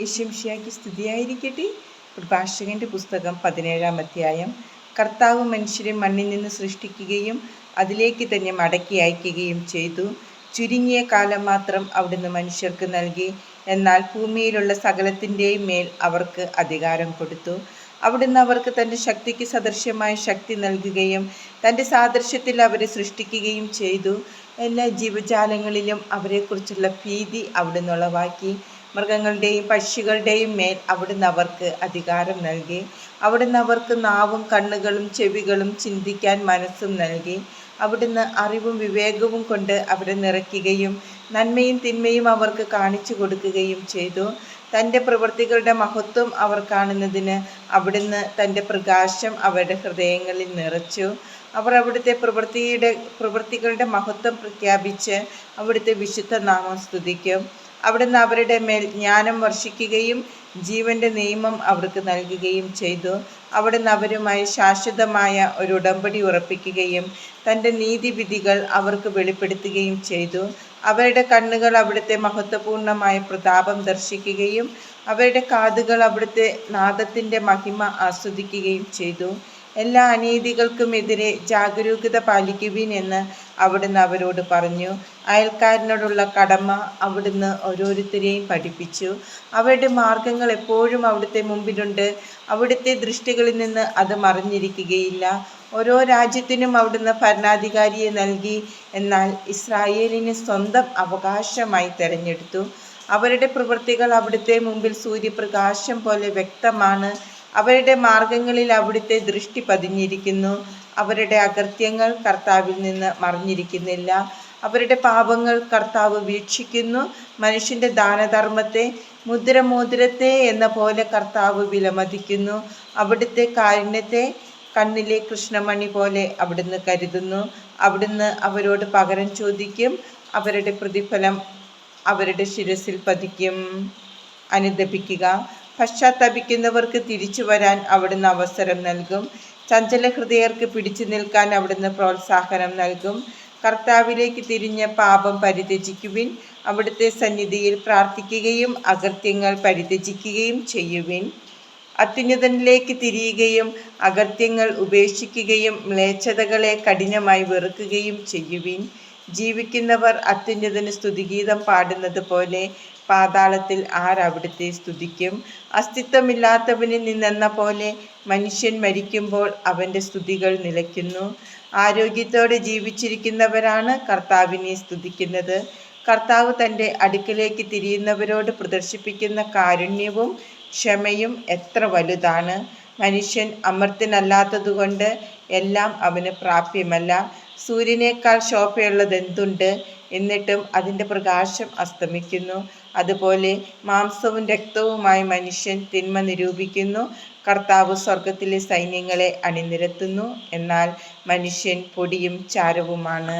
യശംഷിയാക്കി സ്തുതിയായിരിക്കട്ടെ. പ്രഭാഷകന്റെ പുസ്തകം പതിനേഴാം അധ്യായം. കർത്താവ് മനുഷ്യരെ മണ്ണിൽ നിന്ന് സൃഷ്ടിക്കുകയും അതിലേക്ക് തന്നെ മടക്കി അയക്കുകയും ചെയ്തു. ചുരുങ്ങിയ കാലം മാത്രം അവിടുന്ന് മനുഷ്യർക്ക് നൽകി. എന്നാൽ ഭൂമിയിലുള്ള സകലത്തിന്റെയും മേൽ അവർക്ക് അധികാരം കൊടുത്തു. അവിടുന്ന് അവർക്ക് തന്റെ ശക്തിക്ക് സദൃശ്യമായ ശക്തി നൽകുകയും തന്റെ സാദൃശ്യത്തിൽ അവരെ സൃഷ്ടിക്കുകയും ചെയ്തു. എല്ലാ ജീവജാലങ്ങളിലും അവരെക്കുറിച്ചുള്ള ഭീതി അവിടുന്ന് ഉളവാക്കി. മൃഗങ്ങളുടെയും പക്ഷികളുടെയും മേൽ അവിടുന്ന് അവർക്ക് അധികാരം നൽകി. അവിടുന്ന് അവർക്ക് നാവും കണ്ണുകളും ചെവികളും ചിന്തിക്കാൻ മനസ്സും നൽകി. അവിടുന്ന് അറിവും വിവേകവും കൊണ്ട് അവരെ നിറയ്ക്കുകയും നന്മയും തിന്മയും അവർക്ക് കാണിച്ചു കൊടുക്കുകയും ചെയ്തു. തന്റെ പ്രവൃത്തികളുടെ മഹത്വം അവർ കാണുന്നതിന് അവിടുന്ന് തന്റെ പ്രകാശം അവരുടെ ഹൃദയങ്ങളിൽ നിറച്ചു. അവർ അവിടുത്തെ പ്രവൃത്തിയുടെ പ്രവൃത്തികളുടെ മഹത്വം പ്രഖ്യാപിച്ച് അവിടുത്തെ വിശുദ്ധ നാമം സ്തുതിക്കും. അവിടുന്ന് അവരുടെ മേൽ ജ്ഞാനം വർഷിക്കുകയും ജീവന്റെ നിയമം അവർക്ക് നൽകുകയും ചെയ്തു. അവിടുന്ന് അവരുമായി ശാശ്വതമായ ഒരു ഉടമ്പടി ഉറപ്പിക്കുകയും തന്റെ നീതിവിധികൾ അവർക്ക് വെളിപ്പെടുത്തുകയും ചെയ്തു. അവരുടെ കണ്ണുകൾ അവിടുത്തെ മഹത്വപൂർണമായ പ്രതാപം ദർശിക്കുകയും അവരുടെ കാതുകൾ അവിടുത്തെ നാദത്തിന്റെ മഹിമ ആസ്വദിക്കുകയും ചെയ്തു. എല്ലാ അനീതികൾക്കുമെതിരെ ജാഗരൂകത പാലിക്കുവിൻ എന്ന് അവിടുന്ന് അവരോട് പറഞ്ഞു അയൽക്കാരനോടുള്ള കടമ അവിടുന്ന് ഓരോരുത്തരെയും പഠിപ്പിച്ചു. അവരുടെ മാർഗങ്ങൾ എപ്പോഴും അവിടുത്തെ മുമ്പിലുണ്ട്. അവിടുത്തെ ദൃഷ്ടികളിൽ നിന്ന് അത് മറിഞ്ഞിരിക്കുകയില്ല. ഓരോ രാജ്യത്തിനും അവിടുന്ന് ഭരണാധികാരിയെ നൽകി. എന്നാൽ ഇസ്രായേലിന് സ്വന്തം അവകാശമായി തിരഞ്ഞെടുത്തു. അവരുടെ പ്രവൃത്തികൾ അവിടുത്തെ മുമ്പിൽ സൂര്യപ്രകാശം പോലെ വ്യക്തമാണ്. അവരുടെ മാർഗങ്ങളിൽ അവിടുത്തെ ദൃഷ്ടി പതിഞ്ഞിരിക്കുന്നു. അവരുടെ അകൃത്യങ്ങൾ കർത്താവിൽ നിന്ന് മറിഞ്ഞിരിക്കുന്നില്ല. അവരുടെ പാപങ്ങൾ കർത്താവ് വീക്ഷിക്കുന്നു. മനുഷ്യന്റെ ദാനധർമ്മത്തെ മുദ്രമോതിരത്തെ എന്ന പോലെ കർത്താവ് വിലമതിക്കുന്നു. അവിടുത്തെ കാരുണ്യത്തെ കണ്ണിലെ കൃഷ്ണമണി പോലെ അവിടുന്ന് കരുതുന്നു. അവിടുന്ന് അവരോട് പകരം ചോദിക്കും. അവരുടെ പ്രതിഫലം അവരുടെ ശിരസിൽ പതിക്കും. അനുദപിക്കുക. പശ്ചാത്തപിക്കുന്നവർക്ക് തിരിച്ചു വരാൻ അവിടുന്ന് അവസരം നൽകും. ചഞ്ചല ഹൃദയർക്ക് പിടിച്ചു നിൽക്കാൻ അവിടുന്ന് പ്രോത്സാഹനം നൽകും. കർത്താവിലേക്ക് തിരിഞ്ഞ പാപം പരിത്യജിക്കുവിൻ. അവിടുത്തെ സന്നിധിയിൽ പ്രാർത്ഥിക്കുകയും അകൃത്യങ്ങൾ പരിത്യജിക്കുകയും ചെയ്യുവിൻ. അത്യുന്നതനിലേക്ക് തിരിയുകയും അകൃത്യങ്ങൾ ഉപേക്ഷിക്കുകയും മ്ലേച്ഛതകളെ കഠിനമായി വെറുക്കുകയും ചെയ്യുവിൻ. ജീവിക്കുന്നവർ അത്യുന്നതന് സ്തുതിഗീതം പാടുന്നത് പോലെ പാതാളത്തിൽ ആരവിടുത്തെ സ്തുതിക്കും. അസ്തിത്വമില്ലാത്തവനിൽ നിന്നെന്ന പോലെ മനുഷ്യൻ മരിക്കുമ്പോൾ അവന്റെ സ്തുതികൾ നിലയ്ക്കുന്നു. ആരോഗ്യത്തോടെ ജീവിച്ചിരിക്കുന്നവരാണ് കർത്താവിനെ സ്തുതിക്കുന്നത്. കർത്താവ് തന്റെ അടുക്കിലേക്ക് തിരിയുന്നവരോട് പ്രദർശിപ്പിക്കുന്ന കാരുണ്യവും ക്ഷമയും എത്ര വലുതാണ്. മനുഷ്യൻ അമർത്യനല്ലാത്തതുകൊണ്ട് എല്ലാം അവന് പ്രാപ്യമല്ല. സൂര്യനേക്കാൾ ശോഭയുള്ളത് എന്തുണ്ട്? എന്നിട്ടും അതിന്റെ പ്രകാശം അസ്തമിക്കുന്നു. അതുപോലെ മാംസവും രക്തവുമായി മനുഷ്യൻ തിന്മ നിരൂപിക്കുന്നു. കർത്താവ് സ്വർഗത്തിലെ സൈന്യങ്ങളെ അണിനിരത്തുന്നു. എന്നാൽ മനുഷ്യൻ പൊടിയും ചാരവുമാണ്.